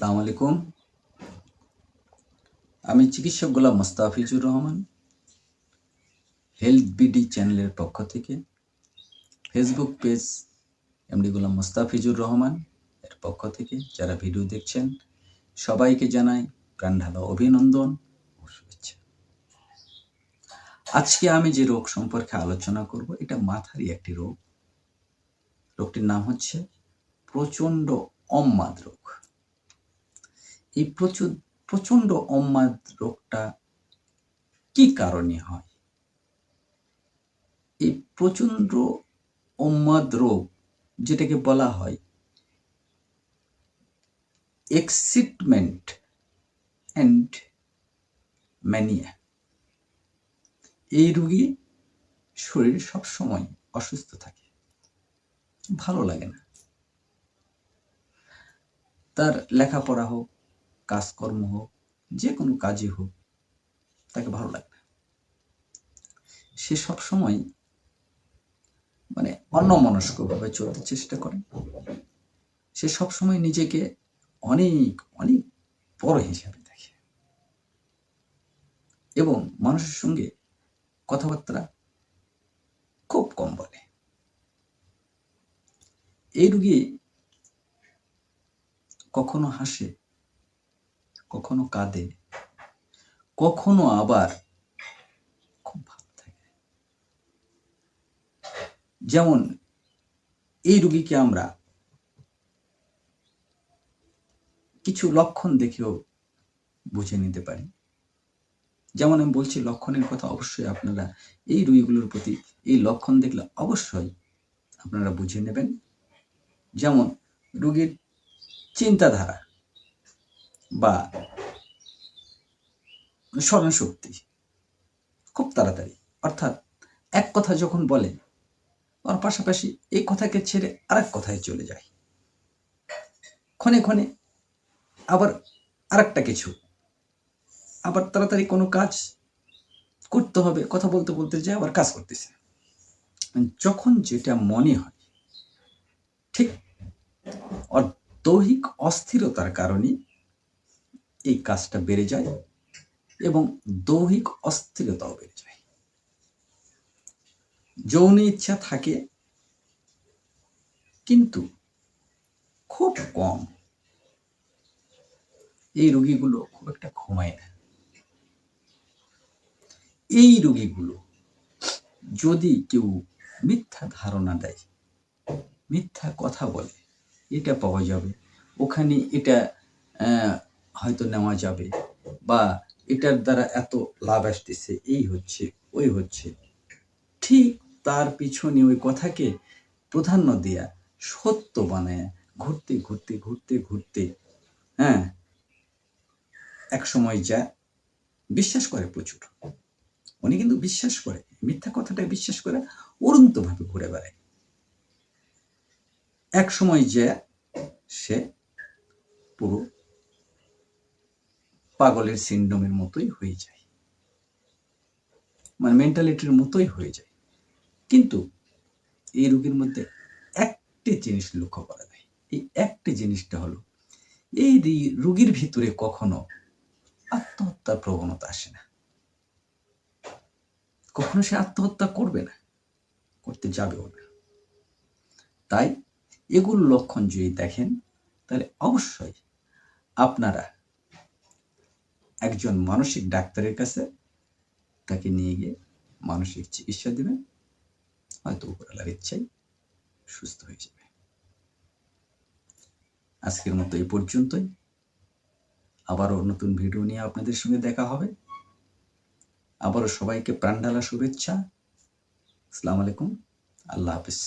আসসালামু আলাইকুম। আমি চিকিৎসক গোলাম মোস্তাফিজুর রহমান হেলথ বিডি চ্যানেলের পক্ষ থেকে। Facebook page MD Golam Mostafizur Rahman এর পক্ষ থেকে যারা ভিডিও দেখছেন, সবাইকে জানাই প্রাণ ঢালা অভিনন্দন ও শুভেচ্ছা। আজকে আমি যে রোগ সম্পর্কে আলোচনা করব, এটা মাথারই একটি রোগ। রোগটির নাম হচ্ছে প্রচণ্ড অম্মাদ রোগ। এই প্রচুর, প্রচণ্ড অম্মাদ রোগটা কি কারণে হয়? এই প্রচণ্ড অম্মাদ রোগ যেটাকে বলা হয় এক্সিটমেন্ট অ্যান্ড ম্যানিয়া এই রোগী শরীর সবসময় অসুস্থ থাকে, ভালো লাগে না। তার লেখাপড়া হোক কাজকর্ম হোক, যে কোনো কাজই হোক, তাকে ভালো লাগে না সে সবসময় মানে অন্যমনস্কভাবে চলতে চেষ্টা করে। সে সবসময় নিজেকে অনেক অনেক বড় হিসাবে দেখে। এবং মানুষের সঙ্গে কথাবার্তা খুব কম বলে। এই রুগী কখনো হাসে কখনো কাঁদে, কখনো আবার খুব ভালো থাকে। যেমন এই রুগীকে আমরা কিছু লক্ষণ দেখেও বুঝে নিতে পারি। যেমন আমি বলছি, লক্ষণের কথা অবশ্যই আপনারা এই রুগীগুলোর প্রতি এই লক্ষণ দেখলে অবশ্যই আপনারা বুঝে নেবেন। যেমন রুগীর চিন্তাধারা বা স্মরণশক্তি খুব তাড়াতাড়ি। অর্থাৎ এক কথা যখন বলে ওর পাশাপাশি এই কথাকে ছেড়ে আরেক কথায় চলে যায়। ক্ষণে ক্ষণে আবার আরেকটা কিছু, আবার তাড়াতাড়ি কোনো কাজ করতে হবে, কথা বলতে বলতে যায় আবার কাজ করতেছে। যখন যেটা মনে হয়, ঠিক দৈহিক অস্থিরতার কারণে এই কাজটা বেড়ে যায় এবং দৈহিক অস্থিরতাও বেড়ে যায়। যৌন ইচ্ছা থাকে, কিন্তু খুব কম। এই রুগীগুলো খুব একটা ঘুমায় না। এই রোগীগুলো যদি কেউ মিথ্যা ধারণা দেয়, মিথ্যা কথা বলে, এটা পাওয়া যাবে। ওখানে এটা হয়তো নেওয়া যাবে বা এটার দ্বারা এত লাভ আসতেছে, এই হচ্ছে, ওই হচ্ছে। ঠিক তার পিছনে ওই কথাকে প্রাধান্য দেয়া সত্য বানায় ঘুরতে ঘুরতে ঘুরতে ঘুরতে হ্যাঁ এক সময় যা বিশ্বাস করে প্রচুর। উনি কিন্তু বিশ্বাস করে, মিথ্যা কথাটা বিশ্বাস করে উড়ন্তভাবে ঘুরে বেড়ায়। এক সময় যে সে পুরো পাগলের সিন্ড্রোমের মতোই হয়ে যায়। মানে মেন্টালিটির মতোই হয়ে যায়। কিন্তু এই রোগীর মধ্যে একটি জিনিস লক্ষ্য করা যায়। এই একটি জিনিসটা হলো, এই রোগীর ভিতরে কখনো আত্মহত্যার প্রবণতা আসে না। কখনো সে আত্মহত্যা করবে না, করতে যাবেও না। তাই এগুলো লক্ষণ যদি দেখেন, তাহলে অবশ্যই আপনারা একজন মানসিক ডাক্তারের কাছে তাকে নিয়ে গিয়ে মানসিক চিকিৎসা দেবেন, হয়তো উপরালার ইচ্ছাই সুস্থ হয়ে যাবে। আজকের মতো এই পর্যন্তই। আবারও নতুন ভিডিও নিয়ে আপনাদের সঙ্গে দেখা হবে। আবারও সবাইকে প্রাণঢালা শুভেচ্ছা। আসসালামু আলাইকুম। আল্লাহ হাফিজ।